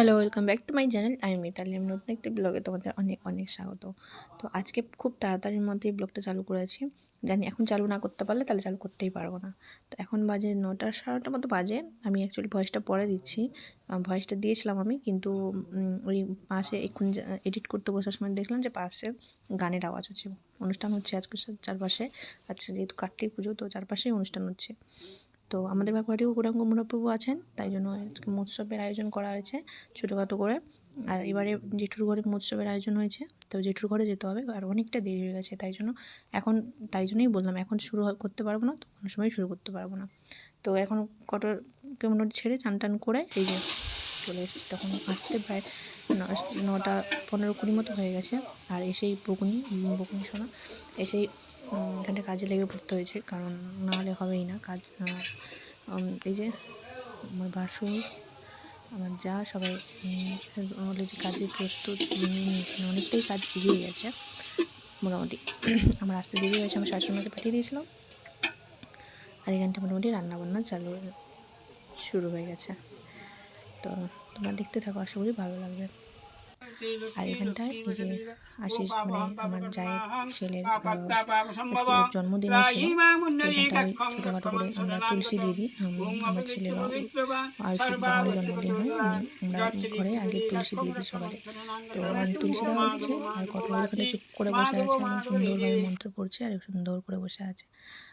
Hello welcome back to my channel আমি মিতালি আমি নতুন একটি ব্লগে তোমাদের অনেক অনেক স্বাগত। তো আজকে খুব তাড়াতাড়ির মধ্যেই ব্লগটা চালু করেছি। জানি এখন চালু না করতে পারলে তাহলে চালু করতেই পারব না। তো এখন বাজে নটা সাড়েটার মতো বাজে। আমি অ্যাকচুয়ালি ভয়েসটা পরে দিচ্ছি। ভয়েসটা দিয়েছিলাম আমি, কিন্তু ওই পাশে এখন এডিট করতে বসার সময় দেখলাম যে পাশে গানের আওয়াজ হচ্ছে। অনুষ্ঠান হচ্ছে আজকে চারপাশে। আচ্ছা যেহেতু কার্তিক পুজো, তো চারপাশেই অনুষ্ঠান হচ্ছে। তো আমাদের ব্যাপারেও গৌরাঙ্গ মুরাপ্রভু আছেন, তাই জন্য মহোৎসবের আয়োজন করা হয়েছে ছোটোখাটো করে। আর এবারে জেঠুর ঘরে মহোৎসবের আয়োজন হয়েছে, তো জেঠুর ঘরে যেতে হবে, আর অনেকটা দেরি হয়ে গেছে, তাই জন্য এখন, তাই জন্যই বললাম, এখন শুরু করতে পারব না, তো কোনো সময় শুরু করতে পারব না। তো এখন কটার কেমন ছেড়ে চান টান করে, এই যে চলে এসেছি, তখন আসতে প্রায় নটা পনেরো কুড়ি মতো হয়ে গেছে। আর এসেই বকুনি বকুনি শোনা এসেই এখানে কাজে লেগে পড়তে হয়েছে, কারণ না হলে হবেই না কাজ। এই যে আমার বাসুর আমার যা সবাই অলরেডি কাজে প্রস্তুত নিয়ে নিয়েছেন অনেকটাই কাজ এগিয়ে গেছে, মোটামুটি। আমার আসতে দেরি হয়েছে, আমার শাশুড়িমাকে পাঠিয়ে দিয়েছিলাম। আর এখানটা মোটামুটি রান্নাবান্না চালু, শুরু হয়ে গেছে। তো তোমরা দেখতে থাকো, আশা করি ভালো লাগবে। আর এখানটায় এই যে আশিস মানে আমার জায়ের ছেলের জন্মদিন এখানটায় ছোটোখাটো করে আমরা তুলসী দিয়ে দিই আম- আমার ছেলের আয়ুষের জন্মদিন হয়, আমরা ঘরে আগে তুলসী দিয়ে দিই সবাই তো তুলসী দেওয়া হচ্ছে, আর কঠোর ওখানে চুপ করে বসে আছে এবং সুন্দরভাবে মন্ত্র পড়ছে, আর সুন্দর করে বসে আছে।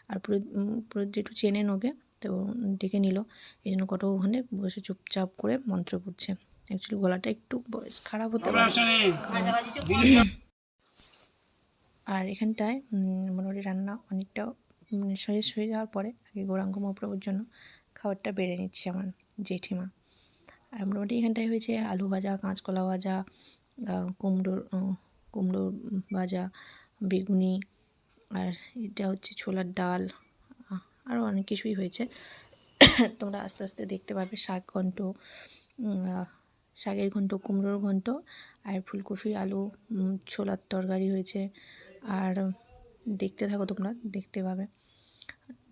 আর পুরো পুরো একটু চেনে নোকে তো ডেকে নিল। এই জন্য কত ওখানে বসে চুপচাপ করে মন্ত্র পড়ছে। অ্যাকচুয়ালি গলাটা একটু খারাপ হতে পারে। আর এখানটায় মোটামুটি রান্না অনেকটা উম, শেষ হয়ে যাওয়ার পরে আগে গৌরাঙ্গ মহাপ্রভুর জন্য খাবারটা বেড়ে নিচ্ছে আমার জেঠিমা। আর মোটামুটি এখানটায় হয়েছে আলু ভাজা কাঁচকলা ভাজা কুমড়োর কুমড়ো ভাজা বেগুনি আর এটা হচ্ছে ছোলার ডাল। আরও অনেক কিছুই হয়েছে। তোমরা আস্তে আস্তে দেখতে পাবে শাক ঘন্ট শাকের ঘন্ট, কুমড়োর ঘন্ট, আর ফুলকপি আলু ছোলার তরকারি হয়েছে। আর দেখতে থাকো তোমরা, দেখতে পাবে।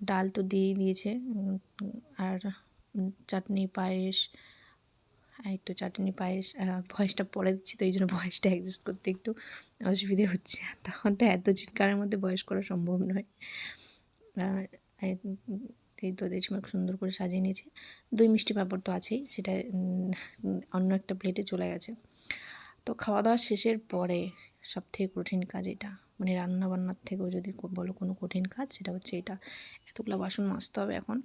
ডাল তো দিয়েই দিয়েছে আর চাটনি পায়েস, এই তো চাটনি পায়েস ভয়েসটা পরে দিচ্ছি তো, এই জন্য ভয়েসটা অ্যাডজাস্ট করতে একটু অসুবিধে হচ্ছে। তখন তো এত চিৎকারের মধ্যে বয়স করা সম্ভব নয়। এই- এই তো দেশমার সুন্দর করে সাজিয়ে নিয়েছে। দই মিষ্টি পাঁপড় তো আছেই, সেটা অন্য একটা প্লেটে চলে গেছে। তো খাওয়া দাওয়া শেষের পরে সব থেকে কঠিন কাজ এটা। মানে রান্না বান্নার থেকেও যদি বলো কোনো কঠিন কাজ, সেটা হচ্ছে এটা। এতগুলো বাসন মাজতে হবে এখন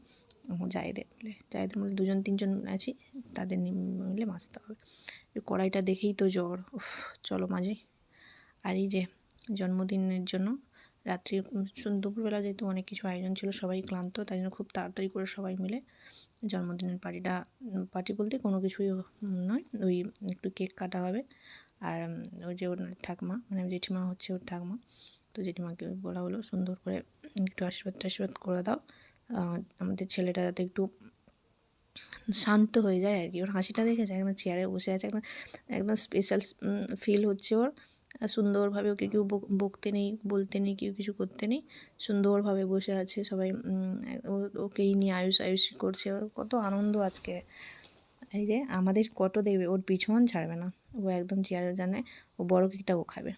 জায়েদের মিলে। জায়েদের মধ্যে দুজন, তিনজন আছি, তাদের মিলে মাজতে হবে। কড়াইটা দেখেই তো জ্বর, উফ, চলো মাঝে। আর এই যে জন্মদিনের জন্য রাত্রি দুপুরবেলা যেহেতু অনেক কিছু আয়োজন ছিল, সবাই ক্লান্ত, তাই জন্য খুব তাড়াতাড়ি করে সবাই মিলে জন্মদিনের পার্টিটা পার্টি বলতে কোনো কিছুই নয়, ওই একটু কেক কাটা হবে। আর ওই যে ওর ঠাকমা মানে জেঠিমা হচ্ছে ওর ঠাকমা, তো জেঠিমাকে বলা হলো, সুন্দর করে একটু আশীর্বাদ টাশীর্বাদ করে দাও। আমাদের ছেলেটা যাতে একটু শান্ত হয়ে যায় আর কি, ওর হাসিটা দেখেছে একদম চেয়ারে বসে আছে, একদম একদম স্পেশাল ফিল হচ্ছে ওর। সুন্দরভাবে ওকে কেউ বক- বকতে নেই, বলতে নেই, কেউ কিছু করতে নেই। সুন্দরভাবে বসে আছে, সবাই ওকেই নিয়ে আয়ুষ আয়ুষ করছে। ওর কত আনন্দ আজকে। এই যে আমাদের কত দেবে, ওর পিছন ছাড়বে না। ও একদম চেয়ারে জানে, ও বড় কেকটা ও খাবে।